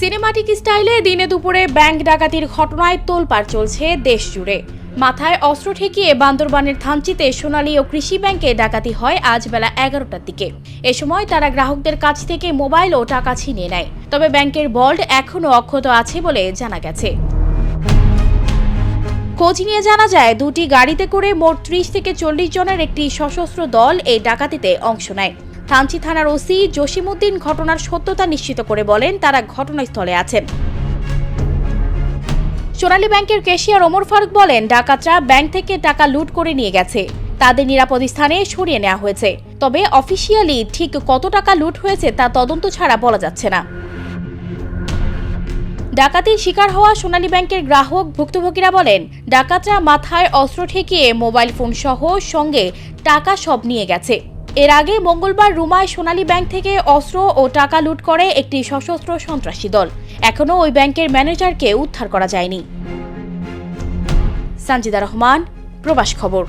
Cinematic স্টাইলে দিনে দুপুরে ব্যাংক ডাকাতির ঘটনায় তোলপাড় চলছে দেশ জুড়ে মাথায় অস্ত্র ঠেকিয়ে বান্দরবানের থানচিতে সোনালী ও কৃষি ব্যাংকে ডাকাতি হয় আজ বেলা এগারোটার দিকে। এ সময় তারা গ্রাহকদের কাছ থেকে মোবাইল ও টাকা ছিনিয়ে নেয়। তবে ব্যাংকের বল্ড এখনও অক্ষত আছে বলে জানা গেছে। খোঁজ নিয়ে জানা যায়, দুটি গাড়িতে করে মোট ত্রিশ থেকে চল্লিশ জনের একটি সশস্ত্র দল এই ডাকাতিতে অংশ নেয়। থানচি থানার ওসি জসিমউদ্দিন ঘটনার সত্যতা নিশ্চিত করে বলেন তারা ঘটনাস্থলে আছেন। সোনালী ব্যাংকের ক্যাশিয়ার ওমর ফারুক বলেন, ডাকাতরা ব্যাংক থেকে টাকা লুট করে নিয়ে গেছে। তাদের নিরাপদ স্থানে সরিয়ে নেওয়া হয়েছে। তবে অফিসিয়ালি ঠিক কত টাকা লুট হয়েছে তা তদন্ত ছাড়া বলা যাচ্ছে না। ডাকাতির শিকার হওয়া সোনালী ব্যাংকের গ্রাহক ভুক্তভোগীরা বলেন, ডাকাতরা মাথায় অস্ত্র ঠেকিয়ে মোবাইল ফোন সহ সঙ্গে টাকা সব নিয়ে গেছে। এর আগে মঙ্গলবার রুমায় সোনালী ব্যাংক থেকে অস্ত্র ও টাকা লুট করে একটি সশস্ত্র সন্ত্রাসী দল। এখনও ওই ব্যাংকের ম্যানেজারকে উদ্ধার করা যায়নি। সঞ্জিদা রহমান, প্রবাস খবর।